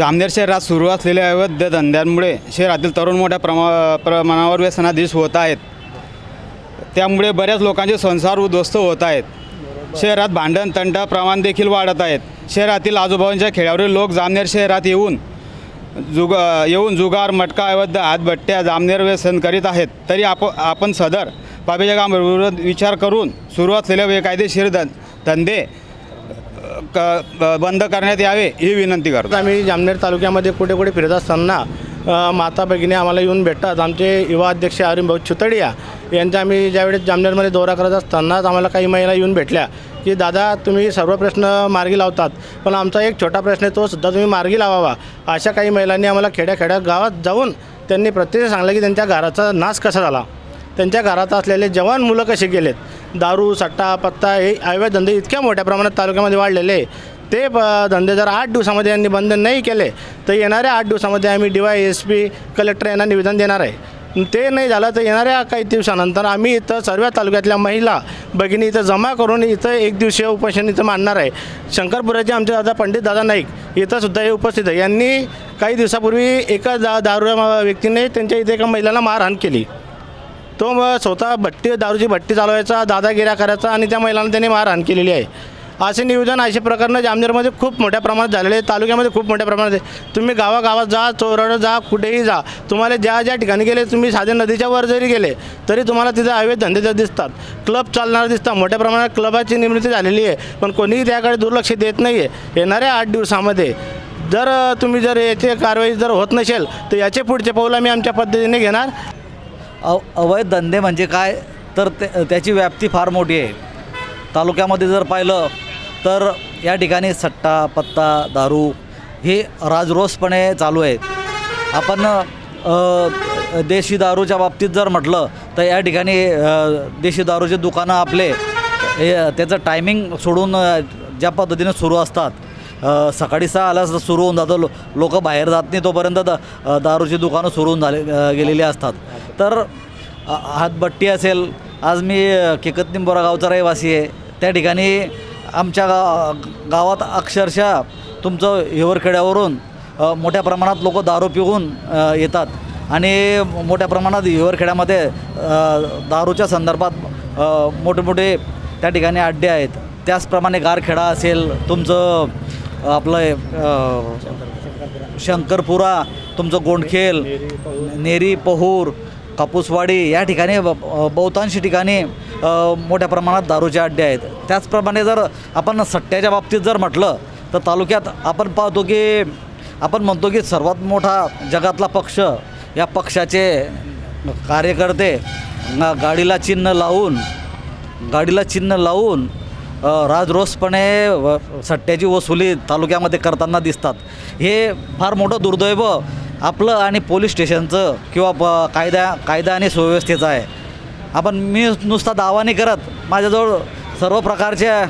जामनेर शहरात सुरू असलेल्या अवैध धंद्यांमुळे शहरातील तरुण मोठ्या प्रमा प्रमाणावर व्यसनाधीश होत आहेत. त्यामुळे बऱ्याच लोकांचे संसार उद्ध्वस्त होत आहेत. शहरात भांडण तंटा प्रमाण देखील वाढत आहेत. शहरातील आजूबाजूच्या खेळावरील लोक जामनेर शहरात येऊन जुग येऊन जुगार मटका अवैध हातभट्ट्या जामनेर व्यसन करीत आहेत. तरी आप आपण सदर बाबीच्या कामाविरोधात विचार करून सुरू असलेल्या बेकायदेशीर धं धंदे क बंद करण्यात यावे ही विनंती करतो. आम्ही जामनेर तालुक्यामध्ये कुठे कुठे फिरत असताना माता भगिनी आम्हाला येऊन भेटतात. आमचे युवा अध्यक्ष अरुण भाऊ छुतडिया यांचा आम्ही ज्यावेळेस जामनेरमध्ये दौरा करत असतानाच आम्हाला काही महिला येऊन भेटल्या की दादा तुम्ही सर्व प्रश्न मार्गी लावतात पण आमचा एक छोटा प्रश्न आहे तो सुद्धा तुम्ही मार्गी लावावा. अशा काही महिलांनी आम्हाला खेड्या गावात जाऊन त्यांनी प्रत्यक्ष सांगलं की त्यांच्या घराचा नाश कसा झाला. त्यांच्या घरात असलेले जवान मुलं कसे गेलेत? दारू सट्टा पत्ता हे अवैध धंदे इतक्या मोठ्या प्रमाणात तालुक्यामध्ये वाढलेले आहे. ते ब धंदे जर आठ दिवसामध्ये यांनी बंद नाही केले तर येणाऱ्या आठ दिवसामध्ये आम्ही D Y S P collector यांना निवेदन देणार आहे. ते नाही झालं तर येणाऱ्या काही दिवसानंतर आम्ही इथं सर्व तालुक्यातल्या महिला भगिनी इथं जमा करून इथं एक दिवसीय उपोषण इथं मांडणार आहे. शंकरपुराचे आमचे दादा पंडित दादा नाईक इथं सुद्धा हे उपस्थित आहे. यांनी काही दिवसापूर्वी एका दा दारू व्यक्तीने त्यांच्या इथे एका महिलांना मारहाण केली. तो मग स्वतः भट्टी दारूची भट्टी चालवायचा दादागिऱ्या करायचा आणि त्या महिलांना त्यांनी मारहाण केलेली आहे. असे नियोजन असे प्रकरणं जामनेरमध्ये खूप मोठ्या प्रमाणात झालेले आहे. तालुक्यामध्ये खूप मोठ्या प्रमाणात आहे. तुम्ही गावागावात जा चोरडं जा कुठेही जा. तुम्हाला ज्या ज्या ठिकाणी गेले तुम्ही साधे नदीच्या वर जरी गेले तरी तुम्हाला तिथे अवैध धंदे दिसतात. क्लब चालणारे दिसतात. मोठ्या प्रमाणात क्लबाची निर्मिती झालेली आहे. पण कोणीही त्याकडे दुर्लक्ष देत नाही आहे येणाऱ्या आठ दिवसामध्ये जर तुम्ही जर याची कारवाई जर होत नसेल तर याचे पुढचे पाऊल आम्ही आमच्या पद्धतीने घेणार. अव अवैध धंदे म्हणजे काय? तर ते त्याची व्याप्ती फार मोठी आहे. तालुक्यामध्ये जर पाहिलं तर या ठिकाणी सट्टा पत्ता दारू हे राजरोसपणे चालू आहेत. आपण देशी दारूच्या बाबतीत जर म्हटलं तर या ठिकाणी देशी दारूचे दुकानं आपले हे त्याचं टायमिंग सोडून ज्या पद्धतीने सुरू असतात. सकाळी सहा आल्यास सुरू होऊन जातं. लो लोक बाहेर जात नाही तोपर्यंत द दारूची दुकानं सुरू होऊन झाले गेलेली असतात. तर हातबट्टी हातभट्टी असेल आज मी अ, केकत निंबोरा गावचा रहिवासी आहे. त्या ठिकाणी आमच्या गा गावात अक्षरशः तुमचं हिवरखेड्यावरून मोठ्या प्रमाणात लोक दारू पिऊन येतात. आणि मोठ्या प्रमाणात हिवरखेड्यामध्ये दारूच्या संदर्भात मोठे मोठे त्या ठिकाणी अड्डे आहेत. त्याचप्रमाणे गारखेडा असेल तुमचं आपलं शंकरपुरा तुमचं गोंडखेल नेरी पहूर कापूसवाडी या ठिकाणी ब- बहुतांश ठिकाणी मोठ्या प्रमाणात दारूचे अड्डे आहेत. त्याचप्रमाणे जर आपण सट्ट्याच्या बाबतीत जर म्हटलं तर तालुक्यात आपण पाहतो की आपण म्हणतो की सर्वात मोठा जगातला पक्ष या पक्षाचे कार्यकर्ते गाडीला चिन्ह लावून गाडीला चिन्ह लावून राजरोसपणे व सट्ट्याची वसुली तालुक्यामध्ये करताना दिसतात. हे फार मोठं दुर्दैव आपलं आणि पोलीस स्टेशनचं किंवा प कायदा कायदा आणि सुव्यवस्थेचं आहे. आपण मी नुसता दावा नाही करत. माझ्याजवळ सर्व प्रकारच्या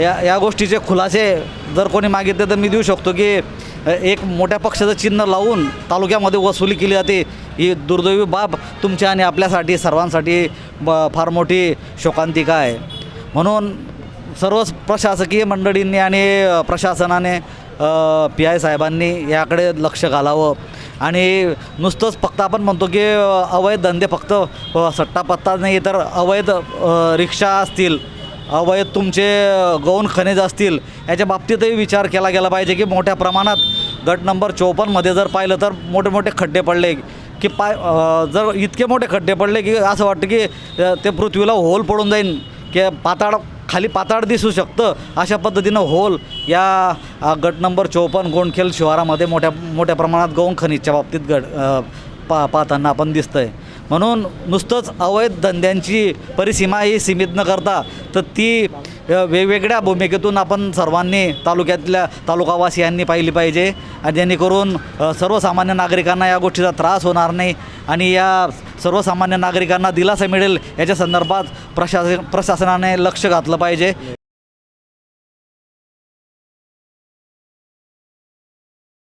या या गोष्टीचे खुलासे जर कोणी मागितले तर मी देऊ शकतो की एक मोठ्या पक्षाचं चिन्ह लावून तालुक्यामध्ये वसुली केली जाते. ही दुर्दैवी बाब तुमच्या आणि आपल्यासाठी सर्वांसाठी ब फार मोठी शोकांतिका आहे. म्हणून सर्वच प्रशासकीय मंडळींनी आणि प्रशासनाने पी आय साहेबांनी याकडे लक्ष घालावं. आणि नुसतंच फक्त आपण म्हणतो की अवैध धंदे फक्त अ, सट्टापत्ता नाही तर अवैध रिक्षा असतील अवैध तुमचे गौण खनिज असतील याच्या बाबतीतही विचार केला गेला पाहिजे की मोठ्या प्रमाणात गट नंबर चौपन्नमध्ये जर पाहिलं तर मोठे मोठे खड्डे पडले की पाय जर इतके मोठे खड्डे पडले की असं वाटतं की ते पृथ्वीला होल पडून जाईन की पाताळ खाली पाताळ दिसू शकतं. अशा पद्धतीनं होल या गट नंबर चौपन्न गोंडखेल शिवारामध्ये मोठ्या मोठ्या प्रमाणात गौण खनिजच्या बाबतीत गट पा पाहताना आपण दिसतं आहे म्हणून नुसतंच अवैध धंद्यांची परिसीमा ही सीमित न करता तर ती वेगवेगळ्या भूमिकेतून आपण सर्वांनी तालुक्यातल्या तालुकावासियांनी पाहिली पाहिजे. आणि जेणेकरून सर्वसामान्य नागरिकांना या गोष्टीचा त्रास होणार नाही. आणि या सर्वसामान्य नागरिकांना दिलासा मिळेल याच्या संदर्भात प्रशासन प्रशासनाने लक्ष घातलं पाहिजे.